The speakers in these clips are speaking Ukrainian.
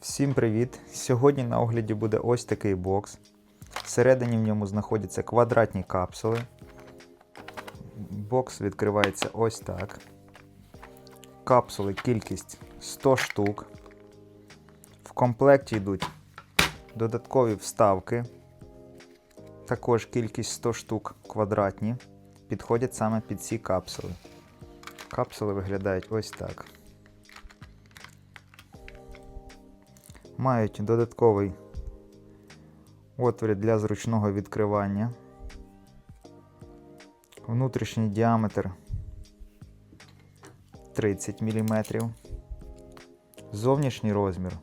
Всім привіт! Сьогодні на огляді буде ось такий бокс. Всередині в ньому знаходяться квадратні капсули. Бокс відкривається ось так. Капсули кількість 100 штук. В комплекті йдуть додаткові вставки. Також кількість 100 штук квадратні. Підходять саме під ці капсули. Капсули виглядають ось так. Мають додатковий отвір для зручного відкривання. Внутрішній діаметр 30 мм. Зовнішній розмір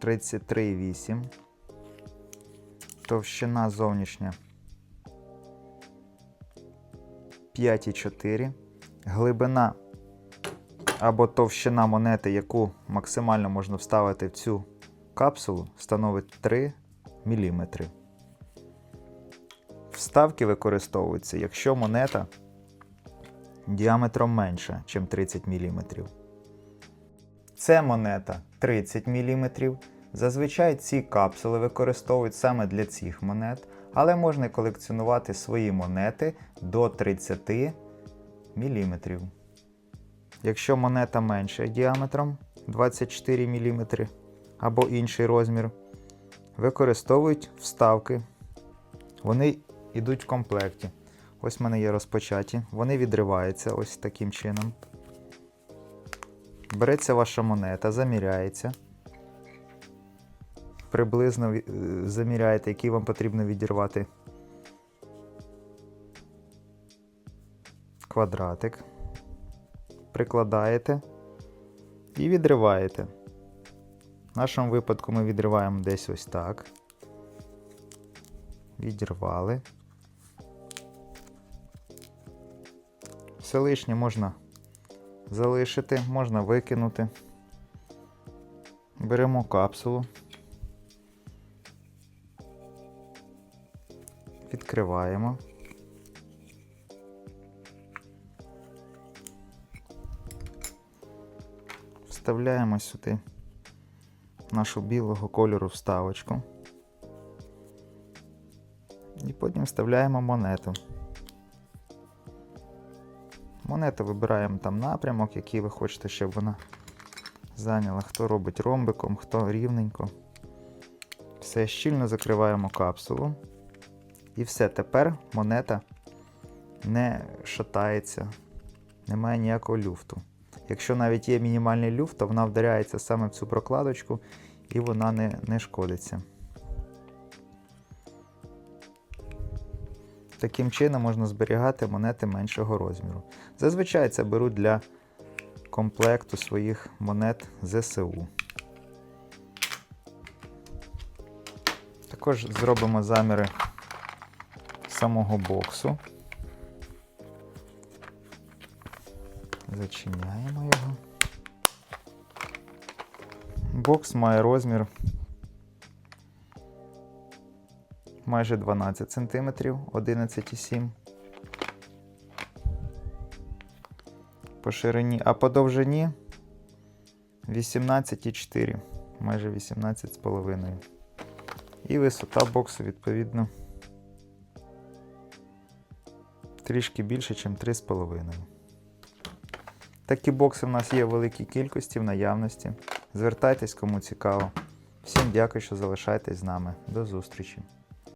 33,8. Товщина зовнішня 5,4. Глибина або товщина монети, яку максимально можна вставити в цю капсулу, становить 3 мм. Вставки використовуються, якщо монета діаметром менша, ніж 30 мм. Це монета 30 мм. Зазвичай ці капсули використовують саме для цих монет, але можна колекціонувати свої монети до 30 мм. Якщо монета менша діаметром 24 мм або інший розмір, використовують вставки. Вони йдуть в комплекті. Ось в мене є розпочаті. Вони відриваються ось таким чином. Береться ваша монета, заміряється. Приблизно е, заміряєте, який вам потрібно відірвати квадратик прикладаєте і відриваєте. В нашому випадку ми відриваємо десь ось так. Відірвали. Все лишнє можна залишити, можна викинути. Беремо капсулу. Відкриваємо. Вставляємо сюди нашу білого кольору вставочку. І потім вставляємо монету. Монету вибираємо там напрямок, який ви хочете, щоб вона зайняла. Хто робить ромбиком, хто рівненько. Все, щільно закриваємо капсулу. І все, тепер монета не шатається, немає ніякого люфту. Якщо навіть є мінімальний люфт, то вона вдаряється саме в цю прокладочку і вона не, не шкодиться. Таким чином можна зберігати монети меншого розміру. Зазвичай це беруть для комплекту своїх монет ЗСУ. Також зробимо заміри самого боксу. Зачиняємо його. Бокс має розмір майже 12 см, 11,7 по ширині, а по довжині 18,4, майже 18,5. І висота боксу відповідно трішки більше, ніж 3,5. Такі бокси в нас є в великій кількості в наявності. Звертайтесь, кому цікаво. Всім дякую, що залишаєтесь з нами. До зустрічі!